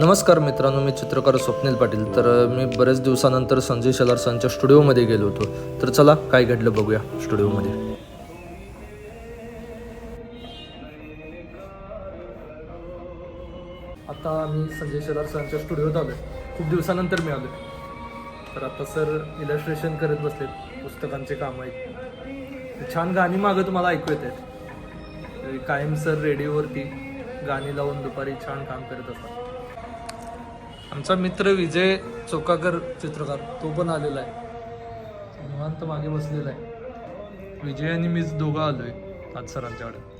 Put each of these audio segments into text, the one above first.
नमस्कार मित्रांनो मी चित्रकार स्वप्नील पाटील. तर मी बरेच दिवसानंतर संजय शेलार सरांच्या स्टुडिओमध्ये गेलो होतो. तर चला काय घडलं बघूया स्टुडिओमध्ये. आता आम्ही संजय शेलार सरांच्या स्टुडिओत आलो खूप दिवसानंतर मी आलो तर आता सर इलस्ट्रेशन करत बसलेत. पुस्तकांचे काम आहेत. छान गाणी मागं तुम्हाला ऐकू येत आहेत. कायम सर रेडिओवरती गाणी लावून दुपारी छान काम करत असतात. आमचा मित्र विजय चोकाकर चित्रकार तो पण आलेला आहे. निवांत मागे बसलेला आहे. विजय आणि मीच दोघं आलोय आज सरांच्याकडे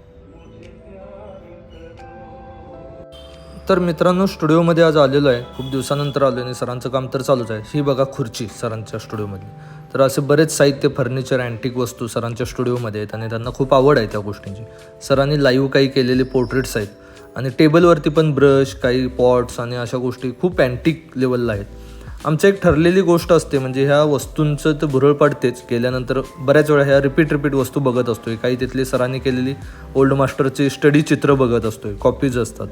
तर मित्रांनो स्टुडिओमध्ये आज आलेलो आहे. खूप दिवसानंतर आलो आणि सरांचं काम तर चालूच आहे. ही बघा खुर्ची सरांच्या स्टुडिओमध्ये तर असे बरेच साहित्य फर्निचर अँटिक वस्तू सरांच्या स्टुडिओमध्ये आहेत आणि त्यांना खूप आवड आहे त्या गोष्टींची. सरांनी लाईव्ह काही केलेले पोर्ट्रेट्स आहेत. आणि टेबलवरती पण ब्रश काही पॉट्स आणि अशा गोष्टी खूप अँटिक लेवलला आहेत. आमचं एक ठरलेली गोष्ट असते म्हणजे ह्या वस्तूंचं तर भुरळ पडतेच. गेल्यानंतर बऱ्याच वेळा ह्या रिपीट रिपीट वस्तू बघत असतोय. काही तिथले सरांनी केलेली ओल्ड मास्टरची स्टडी चित्र बघत असतोय. कॉपीज असतात.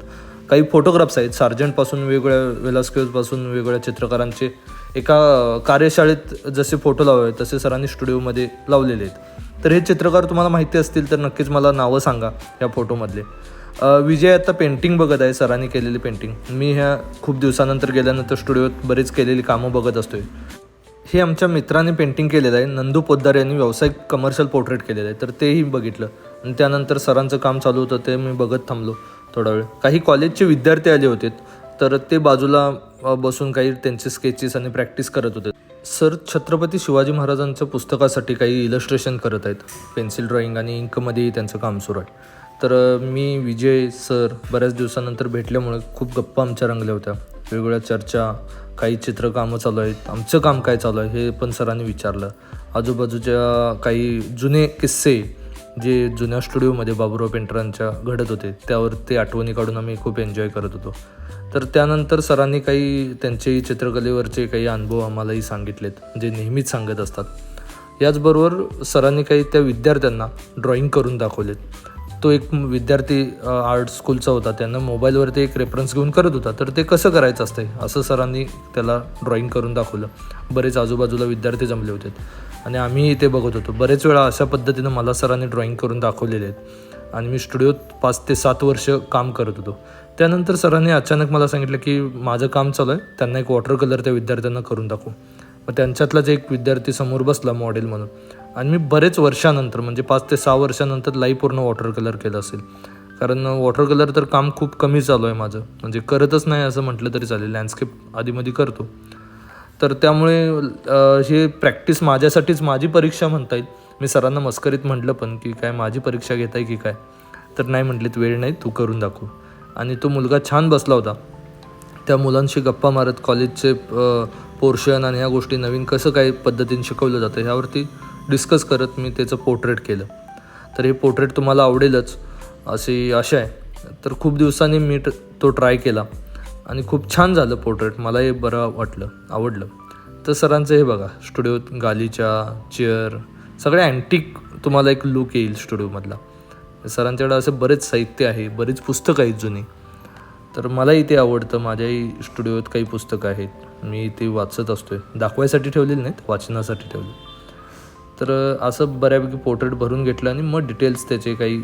काही फोटोग्राफ्स आहेत. सार्जंटपासून वेगवेगळ्या वेलास्केजपासून वेगवेगळ्या चित्रकारांचे एका कार्यशाळेत जसे फोटो लावावे तसे सरांनी स्टुडिओमध्ये लावलेले आहेत. तर हे चित्रकार तुम्हाला माहिती असतील तर नक्कीच मला नावं सांगा ह्या फोटोमधले विजय आता पेंटिंग बघत आहे सरांनी केलेली पेंटिंग मी ह्या खूप दिवसानंतर गेल्यानंतर स्टुडिओत बरीच केलेली कामं बघत असतोय. हे आमच्या मित्राने पेंटिंग केलेलं आहे नंदू पोद्दार यांनी व्यावसायिक कमर्शियल पोर्ट्रेट केलेलं आहे तर तेही बघितलं. आणि त्यानंतर सरांचं काम चालू होतं ते मी बघत थांबलो थोडा वेळ. काही कॉलेजचे विद्यार्थी आले होते तर ते बाजूला बसून काही त्यांचे स्केचेस आणि प्रॅक्टिस करत होते. सर छत्रपती शिवाजी महाराजांच्या पुस्तकासाठी काही इलस्ट्रेशन करत आहेत. पेन्सिल ड्रॉइंग आणि इंकमध्येही त्यांचं काम सुरू आहे. तर मी विजय सर बऱ्याच दिवसानंतर भेटल्यामुळे खूप गप्पा आमच्या रंगल्या होत्या. वेगवेगळ्या चर्चा काही चित्रकामं चालू आहेत. आमचं काम काय चालू आहे हे पण सरांनी विचारलं. आजूबाजूच्या काही जुने किस्से जे जुन्या स्टुडिओमध्ये बाबुराव पेंटरांच्या घडत होते त्यावर ते आठवणी काढून आम्ही खूप एन्जॉय करत होतो. तर त्यानंतर सरांनी काही त्यांचे चित्रकलेवरचे काही अनुभव आम्हालाही सांगितलेत जे नेहमीच सांगत असतात. याचबरोबर सरांनी काही त्या विद्यार्थ्यांना ड्रॉईंग करून दाखवलेत. तो एक विद्यार्थी आर्ट स्कूलचा होता. त्यांना मोबाईलवरती एक रेफरन्स घेऊन करत होता. तर ते कसं करायचं असतंय? असं सरांनी त्याला ड्रॉईंग करून दाखवलं. बरेच आजूबाजूला विद्यार्थी जमले होते. आणि आम्ही ते बघत होतो. बरेच वेळा अशा पद्धतीनं मला सरांनी ड्रॉईंग करून दाखवलेले आहेत. आणि मी स्टुडिओत पाच ते सात वर्ष काम करत होतो. त्यानंतर सरांनी अचानक मला सांगितलं की माझं काम चालू आहे. त्यांना एक वॉटर कलर त्या विद्यार्थ्यांना करून दाखवू. मग त्यांच्यातलाच एक विद्यार्थी समोर बसला मॉडेल म्हणून. आणि मी बरेच वर्षानंतर म्हणजे पाच ते सहा वर्षानंतर लाईव्ह पूर्ण वॉटर कलर केलं असेल. कारण वॉटर कलर तर काम खूप कमी चालू आहे माझं. म्हणजे करतच नाही असं म्हटलं तरी चालेल. लँडस्केप आधीमध्ये करतो. तर त्यामुळे हे प्रॅक्टिस माझ्यासाठीच माझी परीक्षा म्हणता येईल. मी सरांना मस्करीत म्हटलं पण की काय माझी परीक्षा घेत आहे की काय? तर नाही म्हटलीत वेळ नाही तू करून दाखव. आणि तो मुलगा छान बसला होता. त्या मुलांशी गप्पा मारत कॉलेजचे पोर्शन आणि ह्या गोष्टी नवीन कसं काय पद्धतीने शिकवलं जातं ह्यावरती डिस्कस करत मी त्याचं पोर्ट्रेट केलं. तर हे पोर्ट्रेट तुम्हाला आवडेलच अशी आशा आहे. तर खूप दिवसांनी मी तो ट्राय केला. आणि खूप छान झालं पोर्ट्रेट मलाही बरं वाटलं आवडलं. तर सरांचं हे बघा स्टुडिओत गालीच्या चेअर सगळ्या अँटिक तुम्हाला एक लुक येईल स्टुडिओमधला सरांच्याकडे असं बरेच साहित्य आहे बरीच पुस्तकं आहेत जुनी. तर मलाही ते आवडतं. माझ्याही स्टुडिओत काही पुस्तकं आहेत. मी ते वाचत असतोय. दाखवायसाठी ठेवलेली नाहीत वाचनासाठी ठेवली तर असं बऱ्यापैकी पोर्ट्रेट भरून घेतलं आणि मग डिटेल्स त्याचे काही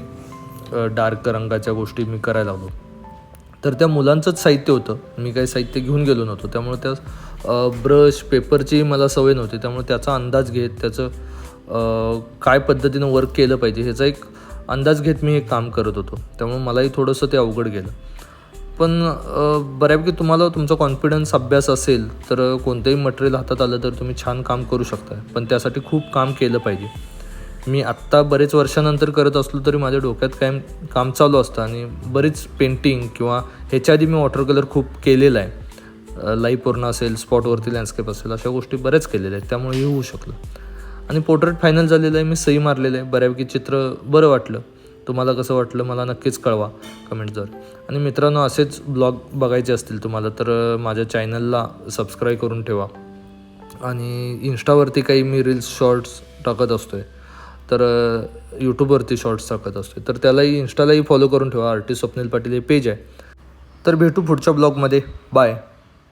डार्क रंगाच्या गोष्टी मी करायला लागलो. तर त्या मुलांचंच साहित्य होतं. मी काही साहित्य घेऊन गेलो नव्हतो. त्यामुळे त्या ब्रश पेपरची मला सवय नव्हती. त्यामुळे त्याचा अंदाज घेत त्याचं काय पद्धतीनं वर्क केलं पाहिजे ह्याचा एक अंदाज घेत मी हे काम करत होतो. त्यामुळे मलाही थोडंसं ते अवघड गेलं. पण बऱ्यापैकी तुम्हाला तुमचा कॉन्फिडन्स अभ्यास असेल तर कोणतंही मटेरियल हातात आलं तर तुम्ही छान काम करू शकता. पण त्यासाठी खूप काम केलं पाहिजे. मी आत्ता बरेच वर्षानंतर करत असलो तरी माझ्या डोक्यात काय काम चालू असतं आणि बरीच पेंटिंग किंवा ह्याच्या आधी मी वॉटर कलर खूप केलेला आहे. लाईव्ह पूर्ण असेल स्पॉटवरती लँडस्केप असेल अशा गोष्टी बऱ्याच केलेल्या आहेत. त्यामुळे हे होऊ शकलं. आणि पोर्ट्रेट फायनल झालेलं आहे मी सही मारलेलं आहे. बऱ्यापैकी चित्र बरं वाटलं. तुम्हाला कसं वाटलं मला नक्कीच कळवा कमेंट्सवर आणि मित्रांनो असेच ब्लॉग बघायचे असतील तुम्हाला तर माझ्या चॅनलला सबस्क्राईब करून ठेवा. आणि इन्स्टावरती काही मी रील्स शॉर्ट्स टाकत असतो आहे तर यूट्यूबवरती शॉर्ट्स टाकत असतो तर त्यालाही इन्स्टालाही फॉलो करून ठेवा. आर्टिस्ट स्वप्नील पाटील हे पेज आहे. तर भेटू पुढच्या ब्लॉगमध्ये बाय